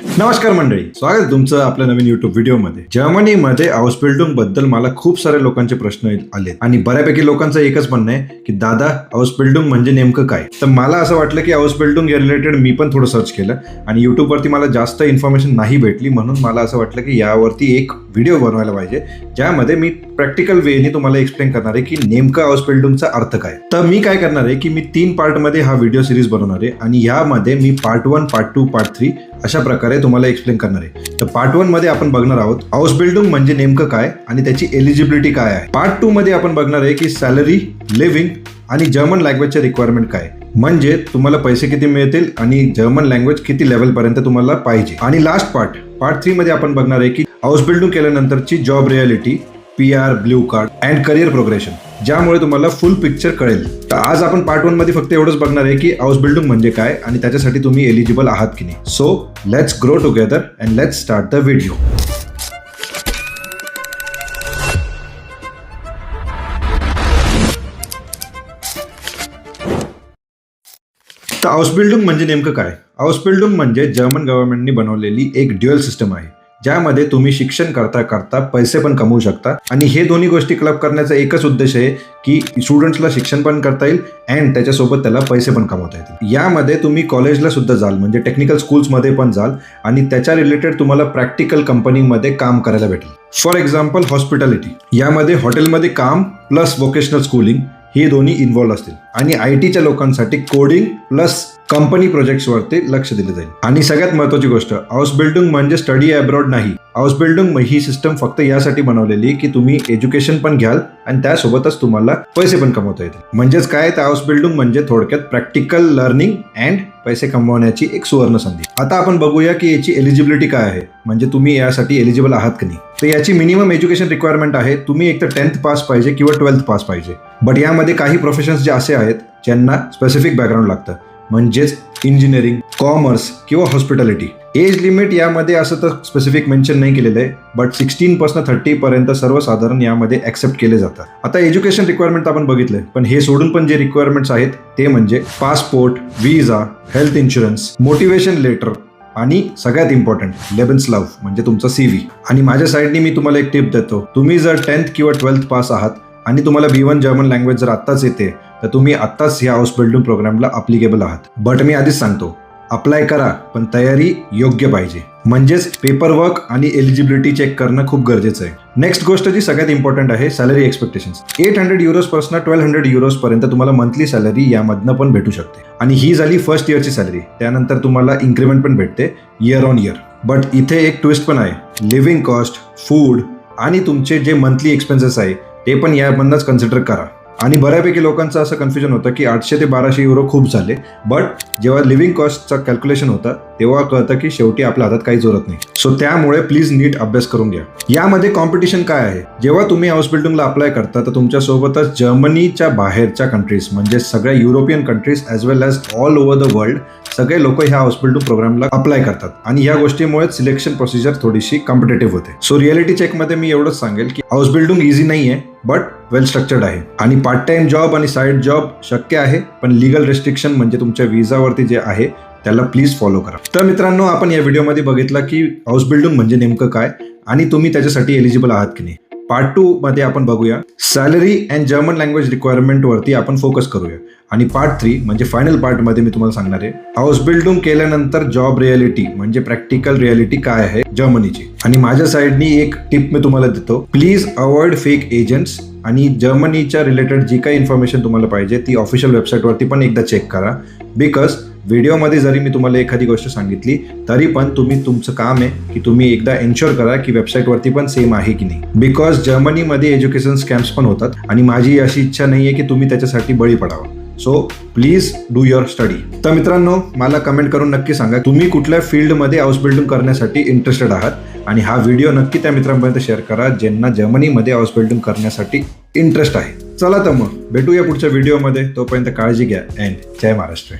नमस्कार मंडळी. स्वागत तुमचं आपल्या नवीन युट्यूब व्हिडिओमध्ये. जर्मनीमध्ये बिल्डिंगबद्दल मला खूप सारे लोकांचे प्रश्न आले आणि बऱ्यापैकी लोकांचं एकच म्हणणं आहे की दादा बिल्डिंग म्हणजे नेमकं काय? तर मला असं वाटलं की बिल्डिंग रिलेटेड मी पण थोडं सर्च केलं आणि युट्यूबवरती मला जास्त इन्फॉर्मेशन नाही भेटली म्हणून मला असं वाटलं की यावरती एक व्हिडिओ बनवायला पाहिजे ज्यामध्ये मी प्रॅक्टिकल वेने तुम्हाला एक्सप्लेन करणार आहे की नेमकं बिल्डिंगचा अर्थ काय? तर मी काय करणार आहे की मी तीन पार्टमध्ये हा व्हिडिओ सिरीज बनवणार आहे आणि यामध्ये मी part one part two part three अशा प्रकारे तुम्हाला एक्सप्लेन करणार आहे. तर पार्ट वनमध्ये आपण बघणार आहोत हाऊस बिल्डिंग म्हणजे नेमकं काय आणि त्याची एलिजिबिलिटी काय आहे. पार्ट टू मध्ये आपण बघणार आहे की सॅलरी लिव्हिंग आणि जर्मन लँग्वेजचे रिक्वायरमेंट काय म्हणजे तुम्हाला पैसे किती मिळतील आणि जर्मन लँग्वेज किती लेवल पर्यंत तुम्हाला पाहिजे. आणि लास्ट पार्ट पार्ट थ्री मध्ये आपण बघणार आहे की house building केल्यानंतरची job reality P R blue card and career progression ज्यामुळे तुम्हाला फुल पिक्चर कळेल. तर आज आपण पार्ट वनमध्ये फक्त एवढंच बघणार आहे की हाऊस बिल्डिंग म्हणजे काय आणि त्याच्यासाठी तुम्ही एलिजिबल आहात की नाही. So let's grow together and let's start the video तर हाऊस बिल्डिंग म्हणजे नेमकं काय? हाऊस बिल्डिंग म्हणजे जर्मन गव्हर्नमेंटनी बनवलेली एक ड्युअल सिस्टम आहे. ज्यामध्ये तुम्ही शिक्षण करता करता पैसे पण कमवू शकता. आणि हे दोन्ही गोष्टी क्लब करण्याचा एकच उद्देश आहे की स्टुडंट्सला शिक्षण पण करता येईल अँड त्याच्यासोबत त्याला पैसे पण कमवता येतील. यामध्ये तुम्ही कॉलेजला सुद्धा जाल म्हणजे टेक्निकल स्कूल्समध्ये पण जाल आणि त्याच्या रिलेटेड तुम्हाला प्रॅक्टिकल कंपनीमध्ये काम करायला भेटेल. फॉर एक्झाम्पल हॉस्पिटॅलिटी यामध्ये हॉटेलमध्ये काम प्लस वोकेशनल स्कूलिंग हे दोन्ही इन्व्हॉल्व असतील. आणि आय टीच्या लोकांसाठी कोडिंग प्लस कंपनी प्रोजेक्ट्सवरती लक्ष दिले जाईल. आणि सगळ्यात महत्वाची गोष्ट हाऊस बिल्डिंग म्हणजे स्टडी अब्रॉड नाही. हाऊस बिल्डिंग ही सिस्टम फक्त यासाठी बनवलेली की तुम्ही एज्युकेशन पण घ्याल आणि त्यासोबतच तुम्हाला पैसे पण कमवता येतील. म्हणजेच काय तर हाऊस बिल्डिंग म्हणजे थोडक्यात प्रॅक्टिकल लर्निंग अँड पैसे कमवण्याची एक सुवर्ण संधी. आता आपण बघूया की याची एलिजिबिलिटी काय आहे. म्हणजे तुम्ही यासाठी एलिजिबल आहात की नाही. तर याची मिनिमम एज्युकेशन रिक्वायरमेंट आहे तुम्ही एक तर टेन्थ पास पाहिजे किंवा ट्वेल्थ पास पाहिजे. बट यामध्ये काही प्रोफेशन्स जे असे आहेत ज्यांना स्पेसिफिक बॅकग्राऊंड लागतं. म्हणजेच इंजिनिअरिंग कॉमर्स किंवा हॉस्पिटॅलिटी एज लिमिट यामध्ये असं तर स्पेसिफिक मेन्शन नाही केलेलं आहे बट सिक्स्टीन पासून थर्टी पर्यंत सर्वसाधारण यामध्ये ऍक्सेप्ट केले जातात. आता एज्युकेशन रिक्वायरमेंट आपण बघितलंय पण हे सोडून पण जे रिक्वायरमेंट्स आहेत ते म्हणजे passport visa health insurance motivation letter आणि सगळ्यात इम्पॉर्टंट लेबन्स लव्ह म्हणजे तुमचा सीव्ही आणि माझ्या साईडनी मी तुम्हाला एक टिप देतो. तुम्ही जर टेन्थ किंवा ट्वेल्थ पास आहात आणि तुम्हाला बी वन जर्मन लँग्वेज जर आत्ताच येते तर तुम्ही आत्ताच ह्या हाऊस बिल्डिंग प्रोग्रामला अप्लिकेबल आहात. बट मी आधीच सांगतो अप्लाय करा पण तयारी योग्य पाहिजे. म्हणजेच पेपर वर्क आणि एलिजिबिलिटी चेक करणं खूप गरजेचं आहे. नेक्स्ट गोष्ट जी सगळ्यात इम्पॉर्टंट आहे सॅलरी एक्सपेक्टेशन एट हंड्रेड युरोजपासून ट्वेल्व हंड्रेड युरोज पर्यंत तुम्हाला मंथली सॅलरी यामधनं पण भेटू शकते. आणि ही झाली फर्स्ट इयरची सॅलरी त्यानंतर तुम्हाला इन्क्रीमेंट पण भेटते इयर ऑन इयर बट इथे एक ट्विस्ट पण आहे. लिव्हिंग कॉस्ट फूड आणि तुमचे जे मंथली एक्सपेन्सेस आहे ते पण यामधनंच कन्सिडर करा. आणि बऱ्यापैकी लोकांचं असं कन्फ्युजन होतं की आठशे ते बाराशे युरो खूप झाले. बट जेव्हा लिव्हिंग कॉस्टचा कॅल्क्युलेशन होतं तेव्हा कळतं की शेवटी आपल्या हातात काहीच उरत नाही. सो त्यामुळे प्लीज नीट अभ्यास करून घ्या. यामध्ये कॉम्पिटिशन काय आहे? जेव्हा तुम्ही हाऊस बिल्डिंगला अप्लाय करता तर तुमच्यासोबतच जर्मनीच्या बाहेरच्या कंट्रीज म्हणजे सगळ्या European countries as well as all over the world सगळे लोक ह्या हॉस्पिटल टू प्रोग्रामला अप्लाय करतात. आणि या गोष्टीमुळे सिलेक्शन प्रोसिजर थोडीशी कॉम्पिटेटिव्ह होते. सो रियालिटी चेकमध्ये मी एवढंच सांगेल की हाऊस बिल्डिंग इझी नाही आहे बट वेल स्ट्रक्चर्ड आहे. आणि पार्ट टाइम जॉब आणि साईड जॉब शक्य आहे पण लिगल रेस्ट्रिक्शन म्हणजे तुमच्या विजावरती जे आहे त्याला प्लीज फॉलो करा. तर मित्रांनो आपण या व्हिडिओमध्ये बघितलं की हाऊस बिल्डिंग म्हणजे नेमकं काय आणि तुम्ही त्याच्यासाठी एलिजिबल आहात की नाही. पार्ट टू मध्ये आपण बघूया. Salary and German language requirement वरती आपण फोकस करूया. आणि पार्ट थ्री म्हणजे फायनल पार्टमध्ये मी तुम्हाला सांगणार आहे. हाऊस बिल्डिंग केल्यानंतर जॉब रियालिटी म्हणजे प्रॅक्टिकल रियालिटी काय आहे? जर्मनीची आणि माझ्या साईडनी एक टिप मी तुम्हाला देतो. प्लीज अवॉइड फेक एजंट्स आणि जर्मनीच्या रिलेटेड जी काही इन्फॉर्मेशन तुम्हाला पाहिजे ती ऑफिशियल वेबसाईटवरती पण एकदा चेक करा. बिकॉज व्हिडिओमध्ये जरी मी तुम्हाला एखादी गोष्ट सांगितली तरी पण तुम्ही तुमचं काम आहे की तुम्ही एकदा एन्श्योर करा की वेबसाईटवरती पण सेम आहे की नाही. बिकॉज जर्मनीमध्ये एज्युकेशन स्कॅम्स पण होतात आणि माझी अशी इच्छा नाही आहे की तुम्ही त्याच्यासाठी बळी पडावा. So please do your study तर मित्रांनो मला कमेंट करून नक्की सांगा तुम्ही कुठल्या फील्डमध्ये हाऊस बिल्डिंग करण्यासाठी इंटरेस्टेड आहात? आणि हा व्हिडिओ नक्की त्या मित्रांपर्यंत शेअर करा ज्यांना जर्मनीमध्ये हाऊस बिल्डिंग करण्यासाठी इंटरेस्ट आहे. चला तर मग भेटूया पुढच्या व्हिडिओमध्ये तोपर्यंत काळजी घ्या अँड जय महाराष्ट्र.